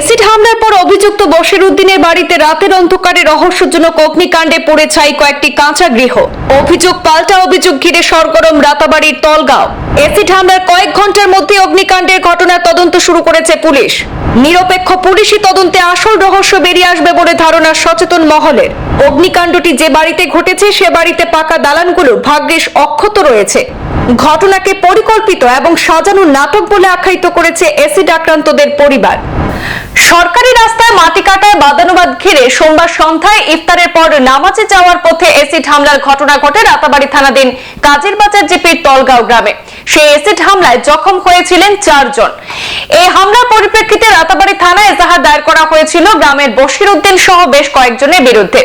Acid হামলার পর অভিযুক্ত বশির উদ্দিনের বাড়িতে রাতের অন্ধকারে রহস্যজনক অগ্নিকাণ্ডে পড়ে ছাই কয়েকটি কাঁচা গৃহ। অভিযোগ পাল্টা অভিযোগ ঘিরে সরগরম রাতাবাড়ির তলগাঁও। এসিড হামলার কয়েক ঘণ্টার মধ্যে অগ্নিকাণ্ডের ঘটনার তদন্ত শুরু করেছে পুলিশ। নিরপেক্ষ পুলিশি তদন্তে আসল রহস্য বেরিয়ে আসবে বলে ধারণা সচেতন মহলের। অগ্নিকাণ্ডটি যে বাড়িতে ঘটেছে, সে বাড়িতে পাকা দালানগুলো ভাগ্যেশ অক্ষত রয়েছে। ঘটনাকে পরিকল্পিত এবং সাজানো নাটক বলে আখ্যায়িত করেছে এসিড আক্রান্তদের পরিবার। সরকারি রাস্তায় মাটি কাটায় বাদানুবাদ ঘিরে সোমবার সন্ধ্যায় ইফতারের পর নামাজে যাওয়ার পথে এসিড হামলার ঘটনা ঘটে রাতাবাড়ি থানাধীন কাজের বাজার জিপির তলগাঁও গ্রামে। সেই এসিড হামলায় জখম হয়েছিলেন চারজন। এই হামলার পরিপ্রেক্ষিতে রাতাবাড়ি থানায় এজাহার দায়ের করা হয়েছিল গ্রামের বশির উদ্দিন সহ বেশ কয়েকজনের বিরুদ্ধে।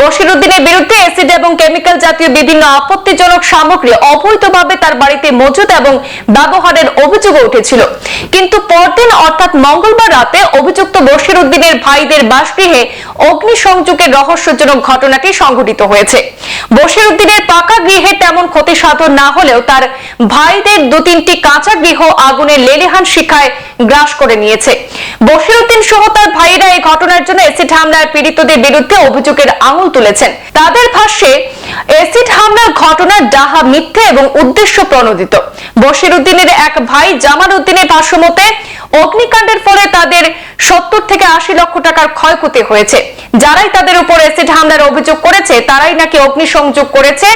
বশির উদ্দিনের বিরুদ্ধে এসিড এবং কেমিক্যাল জাতীয় বিভিন্ন আপত্তিজনক সামগ্রী অবৈধভাবে তার বাড়িতে মজুত এবং ব্যবহারের অভিযোগ উঠেছিল। কিন্তু পরদিন অর্থাৎ মঙ্গলবার রাতে অভিযুক্ত বশির উদ্দিনের ভাইদের বাসগৃহে অগ্নিসংযোগের রহস্যজনক ঘটনাটি সংঘটিত হয়েছে। বশির উদ্দিনের পাকা গৃহে তেমন ক্ষতি সাধন না হলেও তার ভাইদের দু তিনটি কাঁচা গৃহ আগুনের লেলিহান শিখায় গ্রাস করে নিয়েছে। বশিরউদ্দিন সহ তার ভাইয়েরা এই ঘটনার জন্য এসিড হামলার পীড়িতদের বিরুদ্ধে অভিযোগের আঙুল তুলেছেন। তাদের ভাষ্যে, এসিড হামলার ঘটনা ডাহা মিথ্যে এবং উদ্দেশ্য প্রণোদিত। বশির উদ্দিনের এক ভাই জামাল উদ্দিনের ভাষ্য মতে অগ্নিকাণ্ডের ফলে তাদের সত্তর থেকে আশি লক্ষ টাকার ক্ষয়ক্ষতি হয়েছে। যারাই তাদের উপর অ্যাসিড হামলার অভিযোগ করেছে, তারাই নাকি অগ্নিসংযোগ করেছে।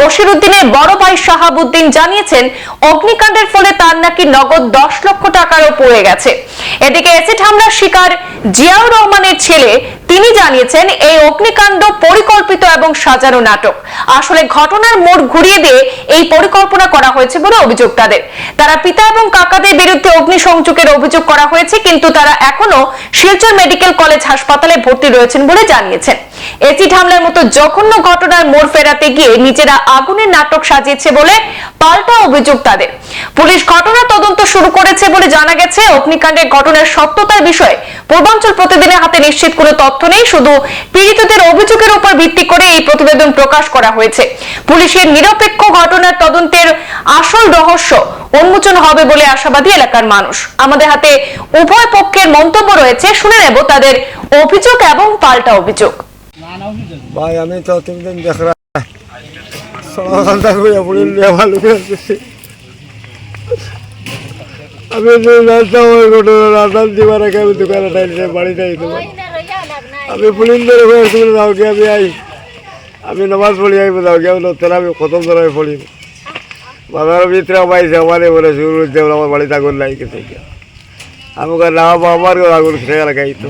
বশির উদ্দিনের বড় ভাই শাহাবুদ্দিন জানিয়েছেন, অগ্নিকাণ্ডের ফলে তার নাকি নগদ দশ লক্ষ টাকারও পড়ে গেছে। এদিকে অ্যাসিড হামলার শিকার জিয়াউর রহমানের ছেলে, তিনি জানিয়েছেন, এই অগ্নিকাণ্ড পরিকল্পিত এবং সাজানো নাটক। আসলে ঘটনার মোড় ঘুরিয়ে দিয়ে এই পরিকল্পনা করা হয়েছে বলে অভিযোগ তাদের। তারা পিতা এবং কাকাদের বিরুদ্ধে অগ্নিসংযোগের অভিযোগ করা হয়েছে, কিন্তু তারা এখনও শিলচর মেডিকেল কলেজ হাসপাতালে ভর্তি রয়েছেন বলে জানিয়েছেন। এসিড হামলার মতো জঘন্য ঘটনার মোড় ফেরাতে গিয়ে নিজেরা আগুনের নাটক সাজিয়েছে বলে পাল্টা অভিযোগ তাদের। পুলিশ ঘটনা তদন্ত শুরু করেছে বলে জানা গেছে। অগ্নিকাণ্ডের ঘটনার সত্যতার বিষয়ে পূর্বাঞ্চল প্রতিদিনের হাতে নিশ্চিত কোনো তথ্য নেই। শুধু পীড়িতদের অভিযোগের উপর ভিত্তি করে এই প্রতিবেদন প্রকাশ করা হয়েছে। পুলিশের নিরপেক্ষ ঘটনার তদন্তের আসল রহস্য উন্মোচন হবে বলে আশাবাদী এলাকার মানুষ। আমাদের হাতে উভয় পক্ষের মন্তব্য রয়েছে। শুনে নেব তাদের অভিযোগ এবং পাল্টা অভিযোগ। ভাই, আমি তো তিন দিন দেখ আমি রাস্তা ওই ঘটনা রাস্তা দিবার আগে আমি দোকানে টাইলে বাড়ি যাই তোমার আমি পুলিশ ধরে হয়ে তুমি যাও কি আমি আই, আমি নামাজ পড়ি আইব যাও আমি তোরা আমি খতম ধরে পড়ি। বাবার ভিতরে পাইছে আমারে বলে শুরু হচ্ছে আমার বাড়িতে আগুন নাই, কিছু আমি কই না আমার আগুন খেয়ে লাগাইতো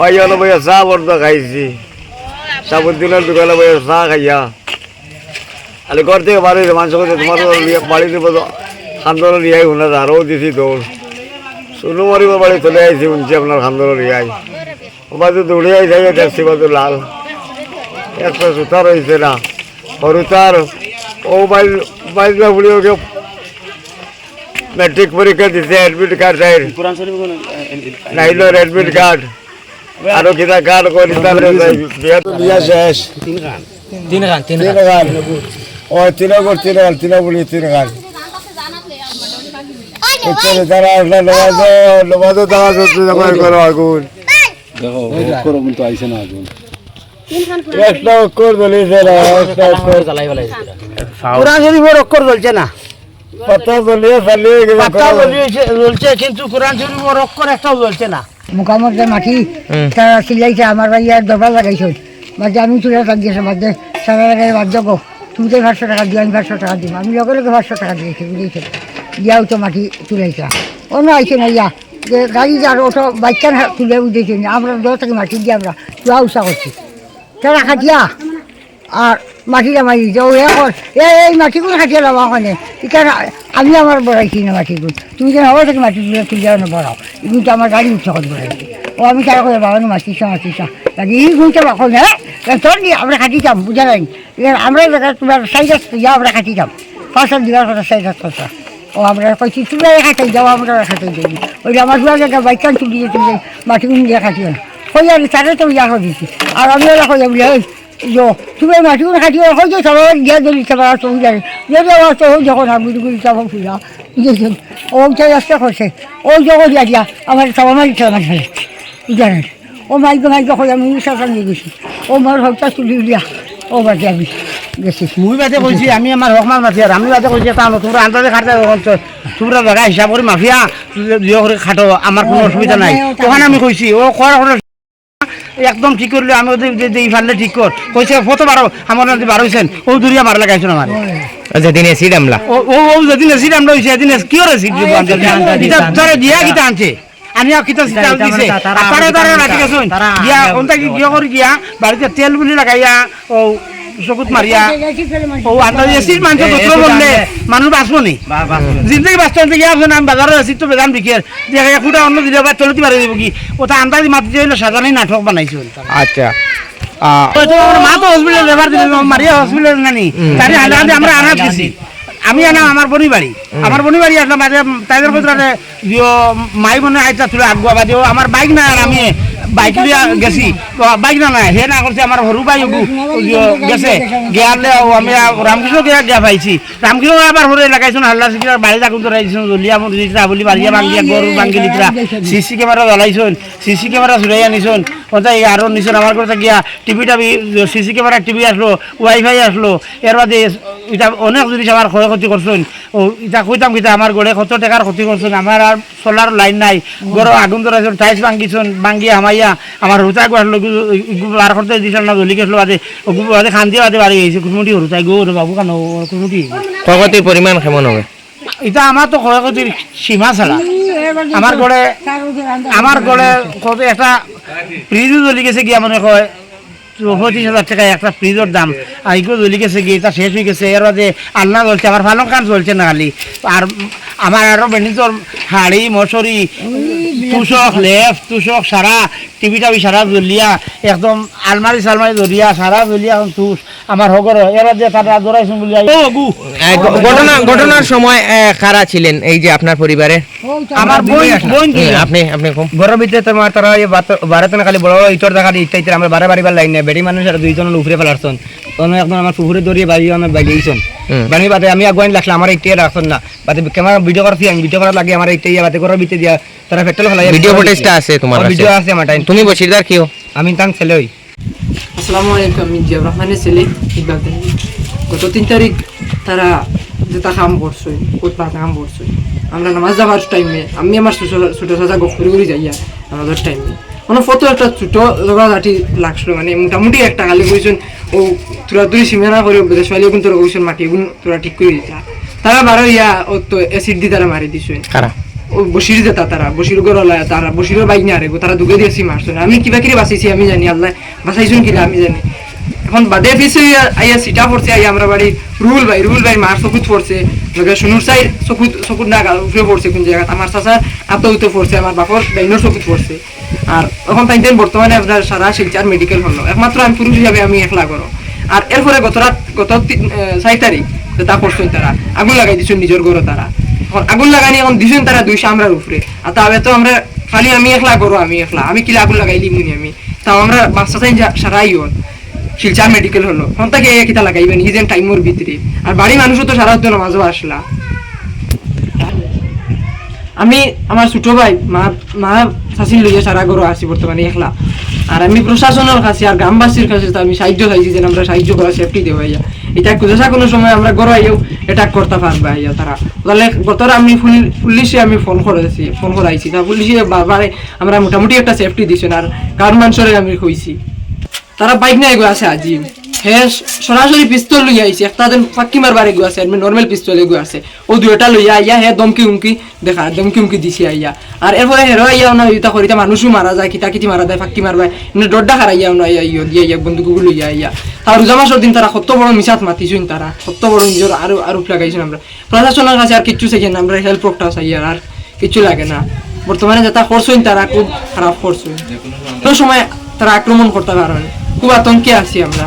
ওই জন্য ভাইয়া চা বর্দ খাইছি। সাবুদ্দিনের দোকানে বসে চা খাইয়া। আরে ঘর থেকে বাড়ি মাংস করতে তোমার বাড়ি খান্দর রিয়াই শুনে আরও দিছি দৌড় শুনু মরিব বাড়ি চলে আইছি শুনছি আপনার খান্দর রিয়াই। বাজু দৌড়ে আই যাই দেখছি বাজু লাল। একটা সুতা রয়েছে না। সরু তার। ও বাইল বাইল বুড়ি ওকে মেট্রিক পরীক্ষা দিছে এডমিট কার্ড চাই। কোরআন শরীফ কোন নাইলোর এডমিট কার্ড আরও কিনা কার্ড করি তাহলে বিয়া তো শেষ। তিন গান তিন গান তিন গান ও তিন গর তিন গান তিন বলি তিন গান আসলে সত্যি জমা করো আগুন দেখো করব তো আইছে না আগুন। একটা অক্ষর বলিছে না একটা অক্ষর। জ্বালাই শরীফের অক্ষর জ্বলছে না। পাতা বলিয়ে চালিয়ে পাতা জ্বলছে জ্বলছে কিন্তু কোরআন শরীফের অক্ষর একটাও জ্বলছে না। মোকামত যে মাটি তারা সিলাইছে আমার ভাই আর দরবার লাগাইছে মাঝে আমি তুলে লাগিয়েছে মাঝে সারা লাগাই বাধ্য গো তুমি তো পাঁচশো টাকা দিও আমি পাঁচশো টাকা দিব। আমি লগে লগে পাঁচশো টাকা দিয়েছি বুঝেছে? দিয়াও তো মাটি তুলাইছে অন্য আইছে না ইয়া যে গাড়ি যার ওটো বাইকটা তুলে বুঝেছি আমরা দশ থেকে মাটি দিয়ে আমরা চুয়া উষা করছি তারা খাটিয়া আর মাটিটা মারি দিচ্ছে ও এখন এ এই মাটিগুলো খাটিয়ে লাভা ওখানে এখানে আমি আমার বড়াইছি না মাটিগুলো তুমি যেন হবে থেকে মাটি তুলে তুলে না বড়াও কিন্তু আমার গাড়ি উৎসাহ বড়াইছি ও আমি তারা করে বাবানো মাটিসা মাটিসা লাগে এই ঘুরতে এখন হ্যাঁ তোর নিয়ে আমরা খাটিতাম বুঝা নাই আমরা তোমার সাইডার ইয়া আমরা খাটিতাম ফসল দিবার কথা সাইডার কথা ও আমরা কইছি তুলে খাটাই যাও আমরা খাটাই যাই। ওই আমার দুয়া জায়গা বাইকান তুলি তুমি মাটিগুলো দিয়ে খাটিও না হয়ে আর তারা তো ইয়া দিচ্ছি আর আমি ওরা হয়ে বলে ওই yo tuve más una cantidad de joyas, estaba ya del trabajo, ya de abajo, yo con la muy muy estaba fuera, বুঝেছেন ওইটা রাস্তা করছে ওই জগৎ দিয়া আমার সবাই মারিছে আমার ছেলে। জানেন ও মাইকে মাইকে করে আমি সাথে নিয়ে গেছি ও মার হকটা তুলি দিয়া। ও বাদে আমি গেছি। মুই বাদে কইছি আমি আমার হকমার মাফিয়া আমি বাদে কইছি তা তোমরা আন্দাজে খাটতে তোমরা জায়গা হিসাব করে মাফিয়া জিও করে খাটো আমার কোনো অসুবিধা নাই। ওখানে আমি কইছি ও কর করে একদম ঠিক করলে আমি ওদের যে- যে ইফালে ঠিক কর। কইছে কত বারো আমার নদী বারো হইছেন ও দূরিয়া মারা লাগাইছেন আমার। যেদিন এসিড আমলা ও ও ও যেদিন এসিড আমরা হইছে সেদিন কি করে সিট দিব এটা তারে দিয়া কিটা আনছে? আনিয়া কিটা সিট দিছে। তারে তারে রাখি গেছুন গিয়া ওনটা কি গিয়া করে গিয়া বাড়িতে তেল বুলি লাগাইয়া ও চকুত মারিয়া ও আন্দাজ এসিড মানুষ গোসল করলে মানুষ বাঁচবো নি জিন্দগি বাঁচতে হলে গিয়া আছে আমি বাজারে এসিড তো বেদাম বিকের দেখা ফুটা অন্য দিলে বা চলতে পারে দিব কি? ওটা আন্দাজ মাতি হইল সাজানি নাটক বানাইছিল আচ্ছা। মা তো হসপিটাল লেবার দিল মারিয়া হসপিটাল নানি। তারে আমরা আনাত গেছি আমি আনাম আমার বনি বাড়ি আমার বনি বাড়ি আসলাম তাদের মাই মনে আইতা তুলে আগুয়া বাদে ও আমার বাইক না আর আমি বাইক লিয়া গেছি। বাইক না নাই হে না করছে আমার সরু ভাই গেছে। গিয়ালে আমি রামকৃষ্ণ গিয়া গিয়া পাইছি। রামকৃষ্ণ আবার হরে লাগাইছো হাল্লা সিকিরা বাড়ি থাকুন তো রাইছো জলিয়া দিতরা বলি বাড়িয়া ভাঙ্গিয়া গরু ভাঙ্গি দিতরা সিসি ক্যামেরা জ্বলাইছন সিসি ক্যামেরা চুরাইয়া নিছন ওটাই আরও নিছন আমার কাছে গিয়া টিভি টাবি সিসি ক্যামেরা টিভি আসলো ওয়াইফাই আসলো এর বাদে এটা অনেক জিনিস আমার ক্ষয়ক্ষতি করছেন ও এটা কইতাম কিতা আমার গড়ে কত টাকার ক্ষতি করছেন আমার আর সোলার লাইন নাই। গড় আগুন ধরাইছেন টাইস ভাঙ্গিছন ভাঙ্গি আমাইয়া আমার হুতা গো আসলো বার করতে দিছিল না জলি গেছিল বাদে বাদে খান দিয়ে বাদে বাড়ি গেছে কুটমুটি হরুতাই গো বাবু কেন কুটমুটি ক্ষয়ক্ষতির পরিমাণ কেমন হবে? এটা আমার তো ক্ষয়ক্ষতির সীমা ছাড়া আমার গড়ে আমার গড়ে কত একটা ফ্রিজও জ্বলি গেছে গিয়া মনে কয়। পঁচিশ হাজার টাকা একটা ফ্রিজের দাম। আইকেও জ্বলি গেছে গিয়ে তা শেষ হয়ে গেছে। এর যে আলনা চলছে আমার ভালো কান চলছে না খালি। আর আমার আরও বেনিজর হাড়ি মশারি, তুষক লেফ তুষক, সারা টিভি টাবি সারা জ্বলিয়া, একদম আলমারি সালমারি জ্বলিয়া, সারা জ্বলিয়া এখন তুষ আমার হগর এর বাদে তারা ঘ- ঘটনা ঘটনার সময় কারা ছিলেন এই যে আপনার পরিবারে? আমার বোন বোন আপনি আপনি কম ঘরের ভিতরে তোমার তারা খালি বড় ইটর দেখা দিয়ে ইত্যাদি আমরা বারে লাইন নেই। বেড়ি মানুষ আর দুইজন উপরে ফেলারছন। তখন একদম আমার পুকুরে দৌড়িয়ে বাড়ি আমার। বাড়ি বাদে আমি আগুয়ান লাগলাম আমার ইটিয়ে রাখছেন না। বাদে ক্যামেরা ভিডিও করছি আমি ভিডিও করার লাগে আমার ইটিয়ে বাদে ঘরের ভিতরে দিয়া তারা পেট্রোল ফেলাই ভিডিও ফুটেজটা আছে তোমার ভিডিও আছে আমার টাইম তুমি বসিরদার কেউ আমি তাং ছেলে হই। আসসালামু আলাইকুম, আমি জিয়াউর রহমানের ছেলে গত তিন তারিখ তারা যেটা কাম করছে পাড়া কাম করছে আমরা নামাজ যাবার টাইমে আমি আমার সাজা টাইমে মানে ফটো একটা ছোট জোগাড়াটি লাগছিল মানে মোটামুটি একটা খালি কইছেন ও তোরা তুই সীমানা করে বেদে ছোৱালী কিন্তু তোরা কইছেন মাটি তোরা ঠিক করে দিতা। তারা বারো ইয়া ও তো এসিড দি তারা মারি দিছে। বসির যেতা তারা বসির গরলা তারা বসিরের বাইক না রেগো তারা দুগে দিয়েছি মারছেন আমি কিবা কিরে বাঁচাইছি, আমি জানি, আল্লাহ বাঁচাইছুন কিনা, আমি জানি। এখন বাদে পিছে আইয়া সিটা পড়ছে, আইয়া আমরা বাড়ি রুল ভাই রুল ভাই মার চকুত পড়ছে। লগে সুনুর সাই চকুত চকুত না উপরে পড়ছে কোন জায়গা আমার চাচার হাতে উঠে পড়ছে, আমার বাপর ডাইনোর চকুত পড়ছে। আর এখন তাই বর্তমানে আপনার সারা শিলচার মেডিকেল হল। একমাত্র আমি পুরুষ হিসাবে আমি একলা করো আর এরপরে গত রাত গত ছয় তারিখ তা করছেন তারা আগুন লাগাই দিচ্ছেন নিজের ঘরে তারা আগুন লাগানি এখন দিছেন তারা দুইশো আমরা উপরে আর তবে তো আমরা খালি আমি একলা করো আমি একলা। আমি কিলা আগুন লাগাইলি মুনি আমি? তাও আমরা বাচ্চা চাই সারাই হল শিলচার মেডিকেল হলো এখন তাকে কিতা লাগাইবেন ইজেন টাইমর ভিতরে আর বাড়ি মানুষও তো সারা হতো নামাজও আসলা আমি আমার ছোট ভাই, মা মা শাসিন লইয়া সারা গরো আছি বর্তমানে একলা। আর আমি প্রশাসনের কাছে আর গ্রামবাসীর কাছে আমি সাহায্য চাইছি যে আমরা সাহায্য করা সেফটি দেবো ইয়া এটা কুদেশা কোনো সময় আমরা গড় আইও এটা করতে পারবে আইয়া তারা। তাহলে গতর আমি পুলিশে আমি ফোন করেছি, ফোন করাইছি। তা পুলিশে বাবারে আমরা মোটামুটি একটা সেফটি দিছেন আর কার মানুষের আমি কইছি। তারা বাইক নিয়ে আছে আজি। হে সরাসরি পিস্তল লইয়া আইছে। একটা দেন ফাক্কি মারবার গো আছে, আমি নর্মাল পিস্তল গো আছে। ও দুইটা লইয়া আইয়া, হে, দমকি উমকি দেখা, দমকি উমকি দিছি আইয়া। আর এরপরে হেরো আইয়া না ইতা করিতা মানুষও মারা যায় কিতা কিতি মারা যায় ফাক্কি মারবাই মানে ডড্ডা খারাইয়া না আইয়া ইয় দিয়া ইয়া বন্দুক লইয়া আইয়া। তার রোজা দিন তারা কত বড় মিসাত মাতিছুন তারা কত বড় নিজের আরও আরোপ লাগাইছেন আমরা। প্রশাসনের কাছে আর কিচ্ছু চাই না, আমরা হেল্প একটা চাই আর আর কিচ্ছু লাগে না। বর্তমানে যেটা করছেন তারা খুব খারাপ করছেন কোনো সময় তারা আক্রমণ করতে পারেন খুব আতঙ্কে আছি আমরা।